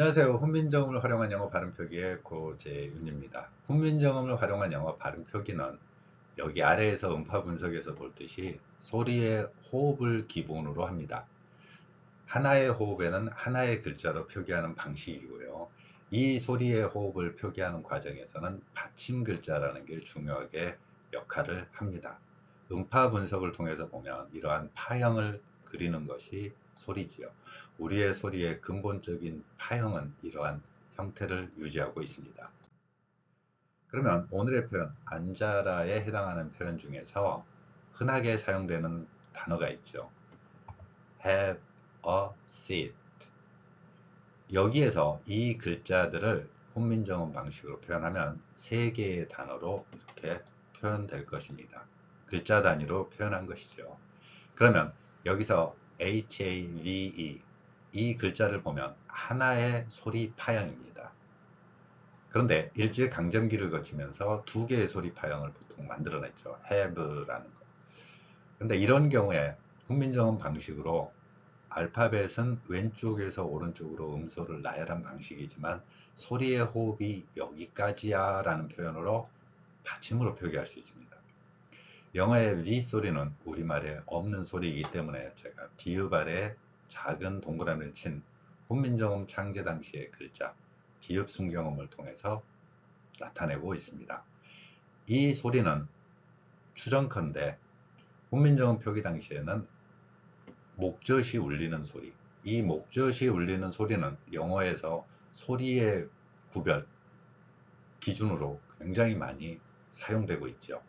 안녕하세요. 훈민정음을 활용한 영어 발음 표기의 고재윤입니다. 훈민정음을 활용한 영어 발음 표기는 여기 아래에서 음파 분석에서 볼 듯이 소리의 호흡을 기본으로 합니다. 하나의 호흡에는 하나의 글자로 표기하는 방식이고요. 이 소리의 호흡을 표기하는 과정에서는 받침 글자라는 게 중요하게 역할을 합니다. 음파 분석을 통해서 보면 이러한 파형을 그리는 것이 소리지요. 우리의 소리의 근본적인 파형은 이러한 형태를 유지하고 있습니다. 그러면 오늘의 표현 앉아라에 해당하는 표현 중에서 흔하게 사용되는 단어가 있죠. have a seat 여기에서 이 글자들을 혼민정음 방식으로 표현하면 세 개의 단어로 이렇게 표현될 것입니다. 글자 단위로 표현한 것이죠. 그러면 여기서 HAVE 이 글자를 보면 하나의 소리 파형입니다. 그런데 일제 강점기를 거치면서 두 개의 소리 파형을 보통 만들어냈죠. have라는 거. 그런데 이런 경우에 훈민정음 방식으로 알파벳은 왼쪽에서 오른쪽으로 음소를 나열한 방식이지만 소리의 호흡이 여기까지야 라는 표현으로 받침으로 표기할 수 있습니다. 영어의 위 소리는 우리말에 없는 소리이기 때문에 제가 비읍 아래 작은 동그라미를 친 훈민정음 창제 당시의 글자 비읍 순경음을 통해서 나타내고 있습니다. 이 소리는 추정컨대 훈민정음 표기 당시에는 목젖이 울리는 소리 이 목젖이 울리는 소리는 영어에서 소리의 구별 기준으로 굉장히 많이 사용되고 있죠.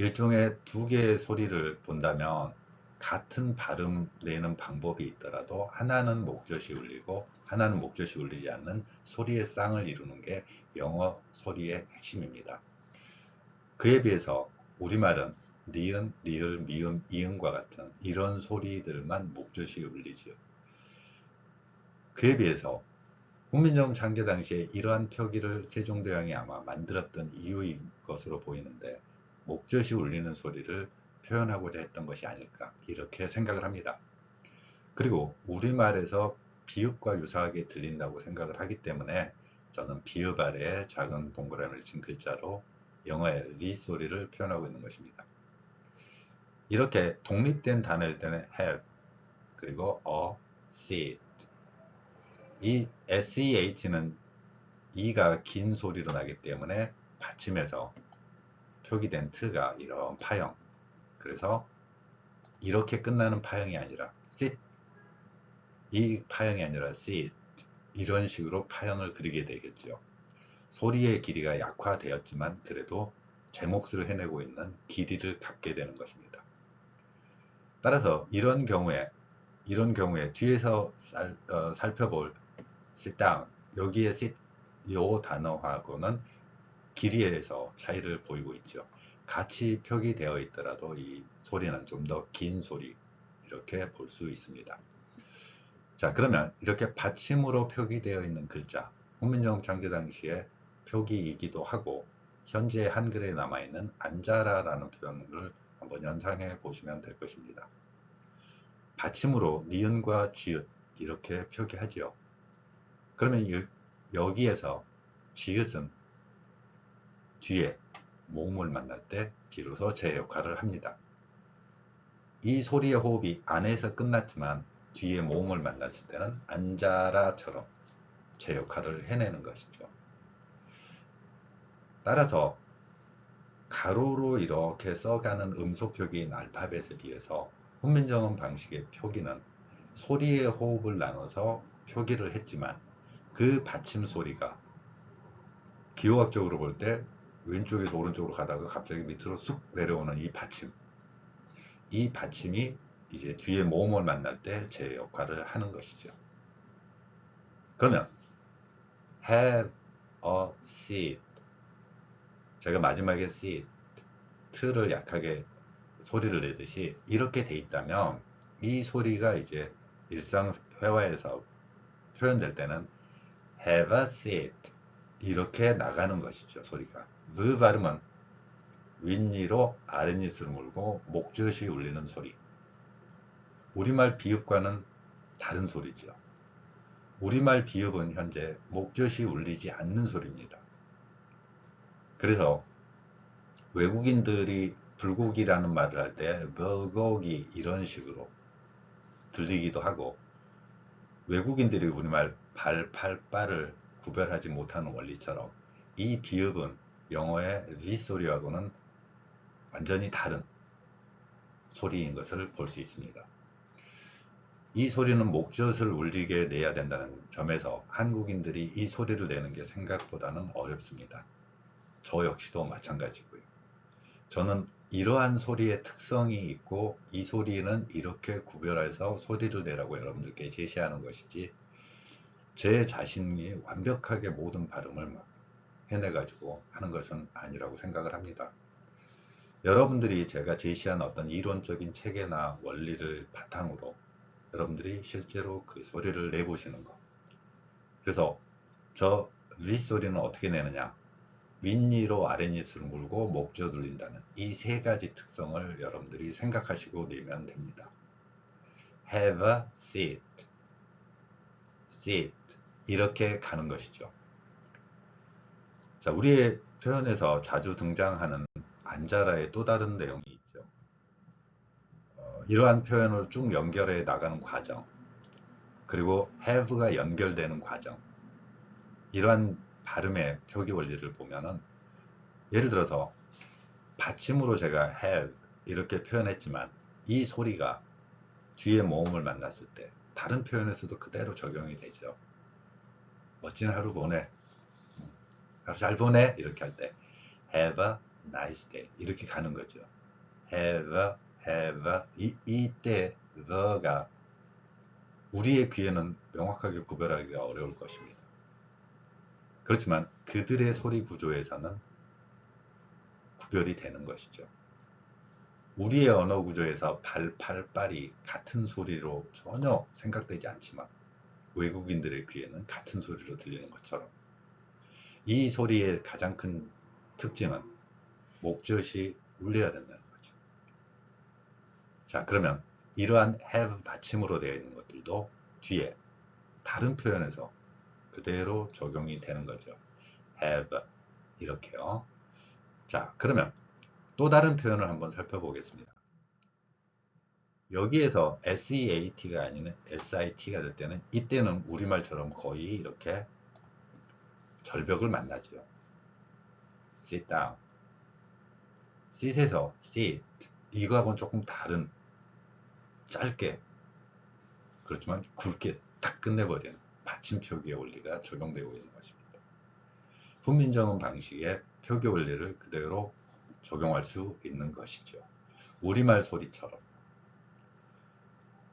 일종의 두 개의 소리를 본다면 같은 발음 내는 방법이 있더라도 하나는 목젖이 울리고 하나는 목젖이 울리지 않는 소리의 쌍을 이루는 게 영어 소리의 핵심입니다. 그에 비해서 우리말은 니은, 니을, 미음, 이음과 같은 이런 소리들만 목젖이 울리지요. 그에 비해서 국민정음 창제 당시에 이러한 표기를 세종대왕이 아마 만들었던 이유인 것으로 보이는데 목젖이 울리는 소리를 표현하고자 했던 것이 아닐까 이렇게 생각을 합니다. 그리고 우리말에서 비읍과 유사하게 들린다고 생각을 하기 때문에 저는 비읍 아래에 작은 동그라미를 친 글자로 영어의 리 소리를 표현하고 있는 것입니다. 이렇게 독립된 단어일 때는 have 그리고 a seat 이 SEH는 E가 긴 소리로 나기 때문에 받침에서 표기된 트가 이런 파형. 그래서 이렇게 끝나는 파형이 아니라 sit. 이 파형이 아니라 sit. 이런 식으로 파형을 그리게 되겠죠 소리의 길이가 약화되었지만 그래도 제 몫을 해내고 있는 길이를 갖게 되는 것입니다. 따라서 이런 경우에 이런 경우에 뒤에서 살, 어, 살펴볼 sit down. 여기에 sit 요 단어하고는 길이에서 차이를 보이고 있죠. 같이 표기되어 있더라도 이 소리는 좀 더 긴 소리 이렇게 볼 수 있습니다. 자 그러면 이렇게 받침으로 표기되어 있는 글자 훈민정음 창제 당시에 표기이기도 하고 현재 한글에 남아있는 앉아라 라는 표현을 한번 연상해 보시면 될 것입니다. 받침으로 니은과 지읒 이렇게 표기하지요. 그러면 여기에서 지읒은 뒤에 모음을 만날 때 비로소 제 역할을 합니다. 이 소리의 호흡이 안에서 끝났지만 뒤에 모음을 만났을 때는 앉아라처럼 제 역할을 해내는 것이죠. 따라서 가로로 이렇게 써가는 음소 표기인 알파벳에 비해서 훈민정음 방식의 표기는 소리의 호흡을 나눠서 표기를 했지만 그 받침 소리가 기호학적으로 볼때 왼쪽에서 오른쪽으로 가다가 갑자기 밑으로 쑥 내려오는 이 받침. 이 받침이 이제 뒤에 모음을 만날 때 제 역할을 하는 것이죠. 그러면 have a seat. 제가 마지막에 seat 트를 약하게 소리를 내듯이 이렇게 돼 있다면 이 소리가 이제 일상 회화에서 표현될 때는 have a seat 이렇게 나가는 것이죠 소리가 그 발음은 윗니로 아랫니스를 물고 목젖이 울리는 소리. 우리말 비읍과는 다른 소리죠. 우리말 비읍은 현재 목젖이 울리지 않는 소리입니다. 그래서 외국인들이 불고기라는 말을 할때 불고기 이런 식으로 들리기도 하고 외국인들이 우리말 발, 팔, 빨을 구별하지 못하는 원리처럼 이 비읍은 영어의 V 소리하고는 완전히 다른 소리인 것을 볼 수 있습니다. 이 소리는 목젖을 울리게 내야 된다는 점에서 한국인들이 이 소리를 내는 게 생각보다는 어렵습니다. 저 역시도 마찬가지고요. 저는 이러한 소리의 특성이 있고 이 소리는 이렇게 구별해서 소리를 내라고 여러분들께 제시하는 것이지 제 자신이 완벽하게 모든 발음을 막 해내가지고 하는 것은 아니라고 생각을 합니다. 여러분들이 제가 제시한 어떤 이론적인 체계나 원리를 바탕으로 여러분들이 실제로 그 소리를 내보시는 것. 그래서 저 윗소리는 어떻게 내느냐? 윗니로 아랫입술을 물고 목젖 돌린다는 이 세 가지 특성을 여러분들이 생각하시고 내면 됩니다. have a seat, sit 이렇게 가는 것이죠. 자, 우리의 표현에서 자주 등장하는 앉아라의 또 다른 내용이 있죠. 어, 이러한 표현을 쭉 연결해 나가는 과정, 그리고 have가 연결되는 과정, 이러한 발음의 표기 원리를 보면은 예를 들어서 받침으로 제가 have 이렇게 표현했지만 이 소리가 뒤에 모음을 만났을 때 다른 표현에서도 그대로 적용이 되죠. 멋진 하루 보내. 하루 잘 보내. 이렇게 할 때 have a nice day. 이렇게 가는 거죠. have a, have a. 이, 이때 the가 우리의 귀에는 명확하게 구별하기가 어려울 것입니다. 그렇지만 그들의 소리 구조에서는 구별이 되는 것이죠. 우리의 언어 구조에서 발, 팔, 빨이 같은 소리로 전혀 생각되지 않지만 외국인들의 귀에는 같은 소리로 들리는 것처럼 이 소리의 가장 큰 특징은 목젖이 울려야 된다는 거죠. 자, 그러면 이러한 have 받침으로 되어 있는 것들도 뒤에 다른 표현에서 그대로 적용이 되는 거죠. have 이렇게요. 자, 그러면 또 다른 표현을 한번 살펴보겠습니다. 여기에서 SEAT가 아닌 SIT가 될 때는 이때는 우리말처럼 거의 이렇게 절벽을 만나죠. sit down. sit에서 sit 이거하고는 조금 다른 짧게 그렇지만 굵게 딱 끝내버리는 받침 표기의 원리가 적용되고 있는 것입니다. 훈민정음 방식의 표기 원리를 그대로 적용할 수 있는 것이죠. 우리말 소리처럼.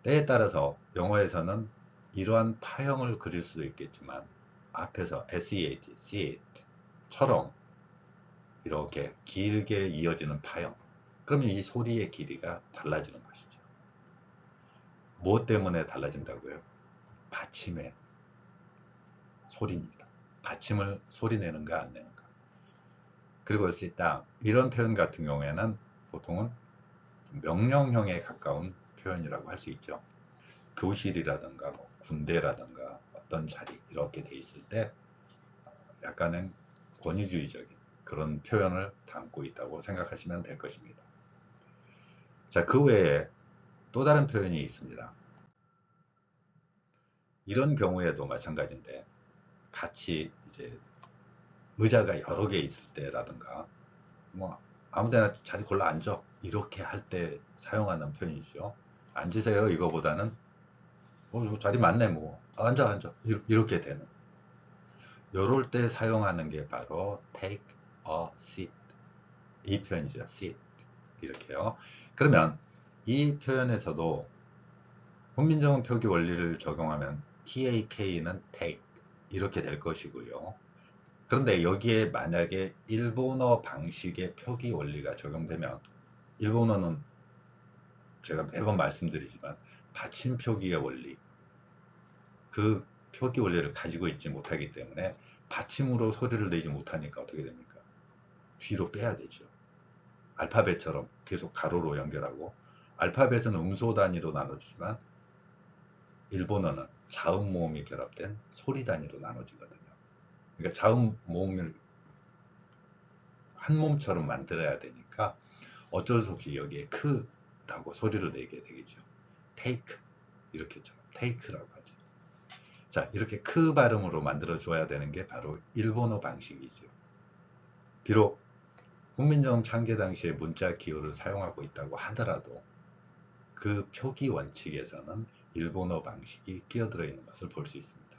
때에 따라서 영어에서는 이러한 파형을 그릴 수도 있겠지만 앞에서 SEAT, SEAT처럼 이렇게 길게 이어지는 파형. 그러면 이 소리의 길이가 달라지는 것이죠. 무엇 때문에 달라진다고요? 받침의 소리입니다. 받침을 소리 내는가 안 내는가. 그리고 쓰다 이런 표현 같은 경우에는 보통은 명령형에 가까운 표현이라고 할 수 있죠. 교실이라든가 뭐 군대라든가 어떤 자리 이렇게 돼 있을 때 약간은 권위주의적인 그런 표현을 담고 있다고 생각하시면 될 것입니다. 자, 그 외에 또 다른 표현이 있습니다. 이런 경우에도 마찬가지인데 같이 이제 의자가 여러 개 있을 때라든가 뭐 아무데나 자리 골라 앉아 이렇게 할 때 사용하는 표현이죠. 앉으세요 이거보다는 어 자리 많네 뭐 앉아 앉아 이렇게 되는 요럴 때 사용하는 게 바로 take a seat 이 표현이죠. sit 이렇게요. 그러면 이 표현에서도 훈민정음 표기 원리를 적용하면 tak는 take 이렇게 될 것이고요. 그런데 여기에 만약에 일본어 방식의 표기 원리가 적용되면 일본어는 제가 매번 말씀드리지만 받침 표기의 원리 그 표기 원리를 가지고 있지 못하기 때문에 받침으로 소리를 내지 못하니까 어떻게 됩니까? 뒤로 빼야 되죠. 알파벳처럼 계속 가로로 연결하고 알파벳은 음소 단위로 나눠주지만 일본어는 자음 모음이 결합된 소리 단위로 나눠지거든요. 그러니까 자음 모음을 한 몸처럼 만들어야 되니까 어쩔 수 없이 여기에 크 라고 소리를 내게 되겠죠. take 이렇게죠. take라고 하죠. 자 이렇게 크 발음으로 만들어 줘야 되는 게 바로 일본어 방식이죠. 비록 국민정음 창제 당시에 문자 기호를 사용하고 있다고 하더라도 그 표기 원칙에서는 일본어 방식이 끼어들어 있는 것을 볼 수 있습니다.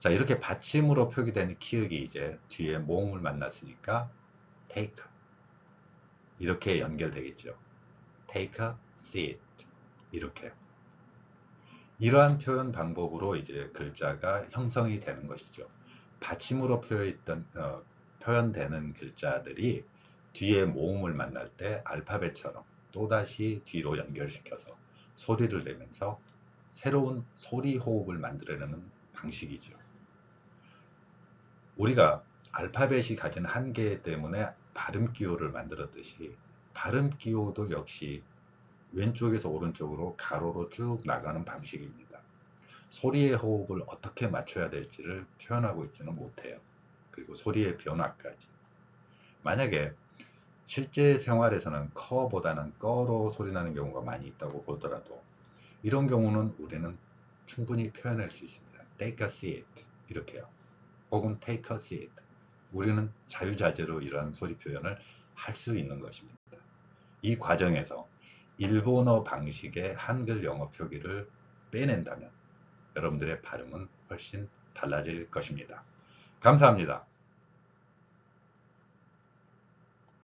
자 이렇게 받침으로 표기된 키읔이 이제 뒤에 모음을 만났으니까 take 이렇게 연결되겠죠. Take a seat 이렇게 이러한 표현 방법으로 이제 글자가 형성이 되는 것이죠. 받침으로 표현했던, 어, 표현되는 글자들이 뒤에 모음을 만날 때 알파벳처럼 또다시 뒤로 연결시켜서 소리를 내면서 새로운 소리 호흡을 만들어내는 방식이죠. 우리가 알파벳이 가진 한계 때문에 발음 기호를 만들었듯이 발음 기호도 역시 왼쪽에서 오른쪽으로 가로로 쭉 나가는 방식입니다. 소리의 호흡을 어떻게 맞춰야 될지를 표현하고 있지는 못해요. 그리고 소리의 변화까지. 만약에 실제 생활에서는 커보다는 꺼로 소리 나는 경우가 많이 있다고 보더라도 이런 경우는 우리는 충분히 표현할 수 있습니다. take a seat 이렇게요. 혹은 take a seat. 우리는 자유자재로 이러한 소리 표현을 할 수 있는 것입니다. 이 과정에서 일본어 방식의 한글 영어 표기를 빼낸다면 여러분들의 발음은 훨씬 달라질 것입니다. 감사합니다.